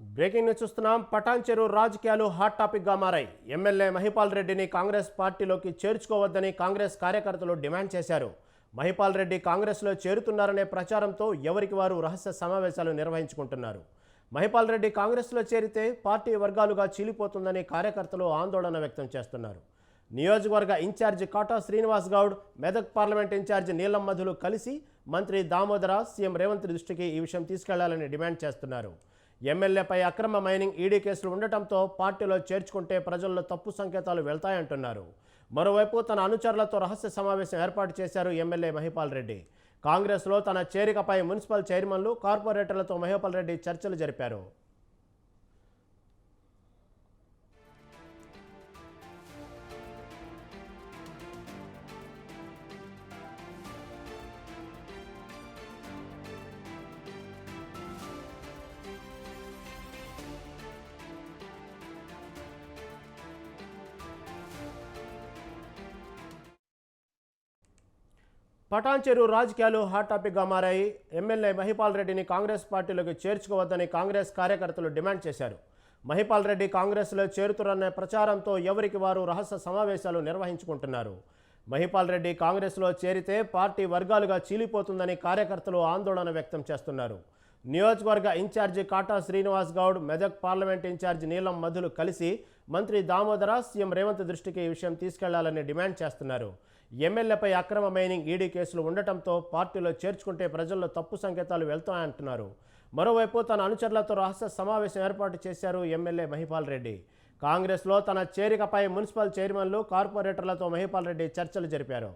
Breaking news చూస్తున్నాం. పటాన్ చెరువు రాజకీయాలు హాట్ టాపిక్గా మారాయి. ఎమ్మెల్యే మహిపాల్ రెడ్డిని కాంగ్రెస్ పార్టీలోకి చేర్చుకోవద్దని కాంగ్రెస్ కార్యకర్తలు డిమాండ్ చేశారు. మహిపాల్ రెడ్డి కాంగ్రెస్లో చేరుతున్నారనే ప్రచారంతో ఎవరికి వారు రహస్య సమావేశాలు నిర్వహించుకుంటున్నారు. మహిపాల్ రెడ్డి కాంగ్రెస్లో చేరితే పార్టీ వర్గాలుగా చీలిపోతుందని కార్యకర్తలు ఆందోళన వ్యక్తం చేస్తున్నారు. నియోజకవర్గ incharge Kata Srinivas Goud Medak parliament incharge Neelam మధులు కలిసి మంత్రి దామోదర సీఎం రేవంత్ దృష్టికి ఈ విషయం తీసుకెళ్ళాలని డిమాండ్ చేస్తున్నారు. ఎమ్మెల్యేపై అక్రమ మైనింగ్ ఈడీ కేసులు ఉండటంతో పార్టీలో చేర్చుకుంటే ప్రజల్లో తప్పు సంకేతాలు వెళ్తాయంటున్నారు. మరోవైపు తన అనుచరులతో రహస్య సమావేశం ఏర్పాటు చేశారు ఎమ్మెల్యే మహిపాల్ రెడ్డి. కాంగ్రెస్లో తన చేరికపై మున్సిపల్ చైర్మన్లు కార్పొరేటర్లతో మహిపాల్ రెడ్డి చర్చలు జరిపారు. పటాన్ చెరువు రాజకీయాలు హాట్ టాపిక్గా మారాయి. ఎమ్మెల్యే మహిపాల్ రెడ్డిని కాంగ్రెస్ పార్టీలోకి చేర్చుకోవద్దని కాంగ్రెస్ కార్యకర్తలు డిమాండ్ చేశారు. మహిపాల్ రెడ్డి కాంగ్రెస్లో చేరుతురన్న ప్రచారంతో ఎవరికి వారు రహస్య సమావేశాలు నిర్వహించుకుంటున్నారు? మహిపాల్ రెడ్డి కాంగ్రెస్లో చేరితే పార్టీ వర్గాలుగా చీలిపోతుందని కార్యకర్తలు ఆందోళన వ్యక్తం చేస్తున్నారు. నియోజకవర్గ incharge Kata Srinivas Goud Medak parliament incharge Neelam మధులు కలిసి మంత్రి దామోదర సీఎం రేవంత్ దృష్టికి ఈ విషయం తీసుకెళ్ళాలని డిమాండ్ చేస్తున్నారు. ఎమ్మెల్యేపై అక్రమ మైనింగ్ ఈడీ కేసులు ఉండటంతో పార్టీలో చేర్చుకుంటే ప్రజల్లో తప్పు సంకేతాలు వెళ్తాయంటున్నారు. మరోవైపు తన అనుచరులతో రహస్య సమావేశం ఏర్పాటు చేశారు ఎమ్మెల్యే మహిపాల్ రెడ్డి. కాంగ్రెస్లో తన చేరికపై మున్సిపల్ చైర్మన్లు కార్పొరేటర్లతో మహిపాల్ రెడ్డి చర్చలు జరిపారు.